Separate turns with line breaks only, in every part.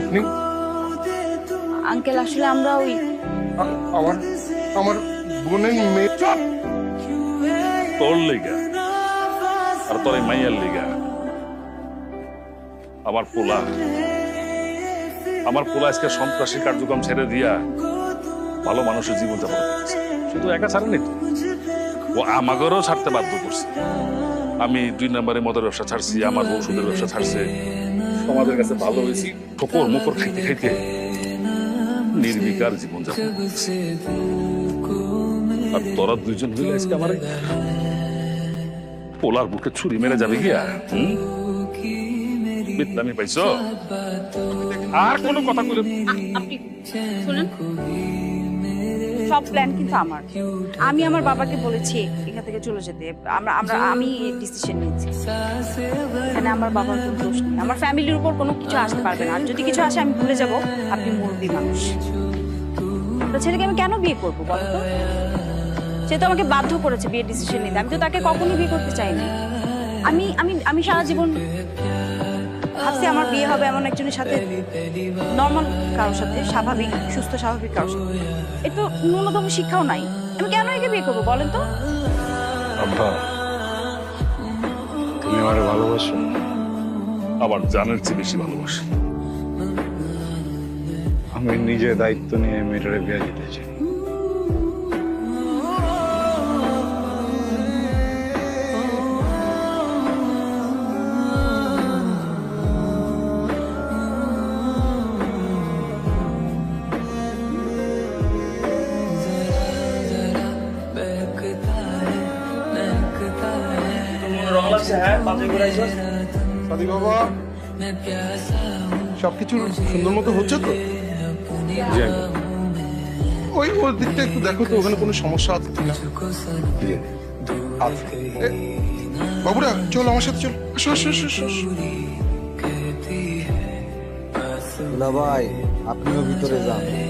আপনি?
আঙ্কেল আসলে আমরা ওই
আমার আমার বোনের মেয়ে
তোর লিগা আর তোর এই মাইয়ার লিগা। আমার পোলা। আমার পোলা আজকে সন্ত্রাসী কার্যক্রম ছেড়ে দিয়া ভালো মানুষের জীবন যাপন করছে শুধু একা ছাড়েনি তো? ও আমাগরও ছাড়তে বাধ্য করছে। আমি দুই নম্বরে মদের ব্যবসা ছাড়ছি আমার ঔষধের ব্যবসা ছাড়ছে। সমাজের কাছে ভালো হয়েছি। ঠোকর মুখর খাইতে খাইতে নির্বিকার জীবন আর তোরা দুইজন হইলে আজকে আমার পোলার বুকে ছুরি মেরে যাবে গিয়া বিদ্যামি পাইছ? আর কোনো কথা
আপনি শুনেন। সব প্ল্যান কিন্তু আমার। আমি আমার বাবাকে বলেছি, এখান থেকে চলে যেতে। আমরা আমরা আমি ডিসিশন নিয়েছি। এখানে আমার বাবার কোনো দোষ নেই। আমার ফ্যামিলির উপর কোনো কিছু আসতে পারবে না। আর যদি কিছু আসে, আমি ভুলে যাব। আপনি মুরব্বী মানুষ। তো ছেলেকে আমি কেন বিয়ে করব বলো তো? সে তো আমাকে বাধ্য করেছে বিয়ের ডিসিশন নিতে। আমি তো তাকে কখনোই বিয়ে করতে চাইনি। আমি আমি আমি সারা জীবন ভাবছি আমার বিয়ে হবে এমন একজনের সাথে নর্মাল কারোর সাথে, স্বাভাবিক, সুস্থ, স্বাভাবিক কারোর সাথে। একটু ন্যূনতম শিক্ষাও নাই। আমি কেন একে বিয়ে করব বলেন তো?
তুমি আমারে ভালোবাসো?
আবার জানের চেয়ে বেশি ভালোবাসি।
আমি নিজে দায়িত্ব নিয়ে মেয়েটারে বিয়ে দিতে চাই। সাদি বাবা সবকিছু সুন্দর মতো হচ্ছে তো? ওই ওর দিকটা একটু দেখো তো ওখানে কোনো সমস্যা আছে কিনা? বাবুরা চল আমার সাথে চল। আসো আসো আসো, আসো, আসো।
ভাই আপনিও ভিতরে যান।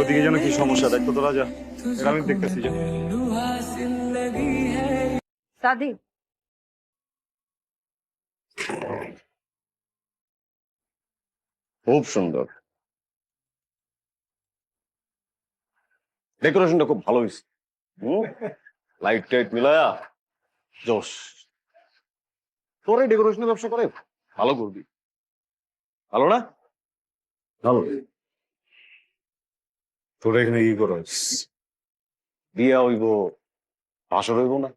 ওদিকে যেন কি সমস্যা দেখতো তোরা যা আমি দেখতেছি যে।
দাদি
খুব সুন্দর। ডেকোরেশনটা খুব ভালো হয়েছে। লাইট টাইট মিলায়া। জোস তোর এই ডেকোরেশনের ব্যবসা করে ভালো করবি। ভালো না? ভালো।
তোরা এখানে কি করস
বিয়া হইব বাসর হইব না?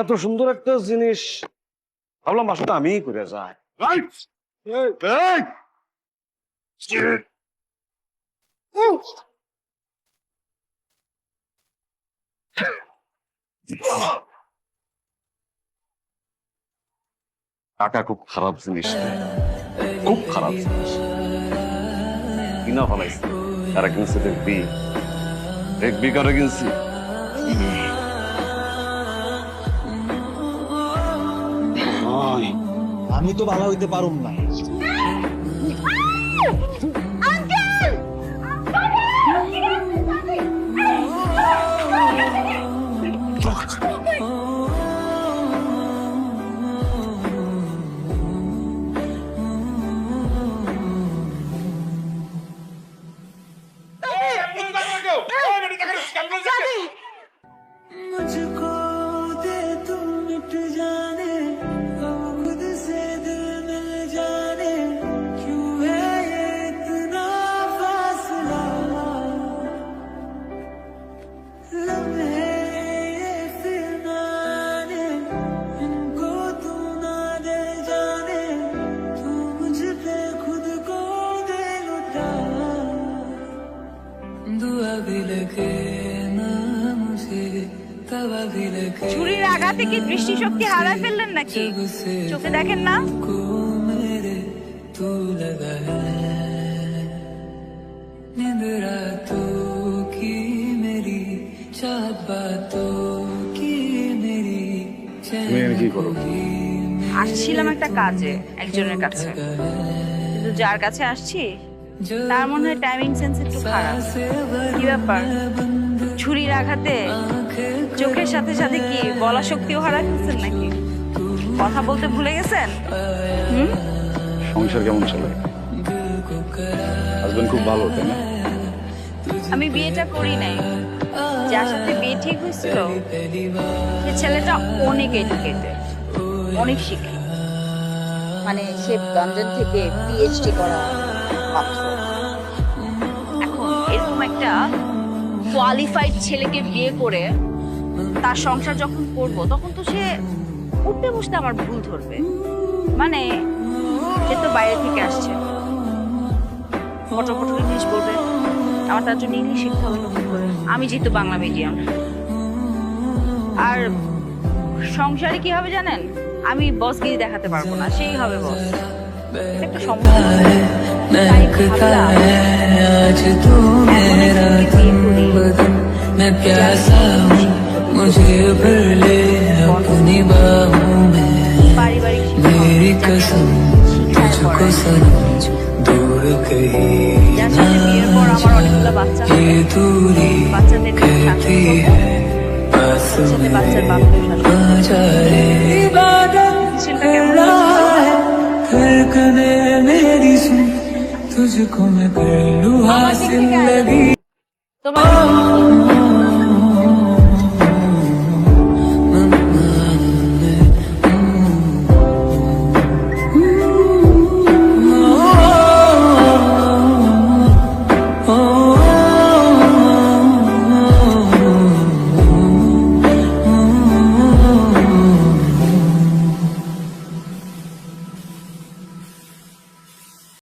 এত সুন্দর একটা জিনিস। ভাবলাম বাসরটা আমিই করে যাই। টাকা খুব খারাপ জিনিস। খুব খারাপ জিনিস। কিনা ফলাইছে। তারা কিনছে দেখবি? দেখবি কারও কিনছি?
আমি তো ভালো হইতে পারুম না।
রাতে কি দৃষ্টিশক্তি হারায় ফেললেন নাকি? চোখে দেখেন না? আসছিলাম একটা কাজে একজনের কাছে। কিন্তু যার কাছে আসছি তার মনে হয় টাইমিং সেন্স একটু খারাপ। কি ব্যাপার? ছুরির আঘাতে চোখের সাথে সাথে কি বলা শক্তিও হারায় ফেলছেন নাকি? কথা বলতে ভুলে গেছেন?
সংসার কেমন চলে? হাজবেন্ড খুব ভালো তাই না?
আমি বিয়েটা করি নাই। যার সাথে বিয়ে ঠিক হয়েছিল সে ছেলেটা অনেক এডুকেটেড অনেক শিক্ষিত
মানে সে লন্ডন থেকে পিএইচডি করা পাত্র।
এখন এরকম একটা কোয়ালিফাইড ছেলেকে বিয়ে করে তার সংসার যখন করব তখন তো সে উঠতে বসতে আমার ভুল ধরবে। মানে সে তো বাইরে থেকে আসছে। পটর ইংলিশ বলবে আমার তার জন্য ইংলিশ শিখতে হবে নতুন করে। আমি যেহেতু বাংলা মিডিয়াম। আর সংসারে কি হবে জানেন? আমি বসগিরি দেখাতে পারব না সেই হবে বস। একটা সমস্যা।
मुझे भर अपनी बाहों में मेरी कसम तुझको सनम दूर कहीं ये दूरी कहती है पास
में
आ जा रे इबादत धड़कने मेरी सुन तुझको मैं कर लूँ हासिल लगी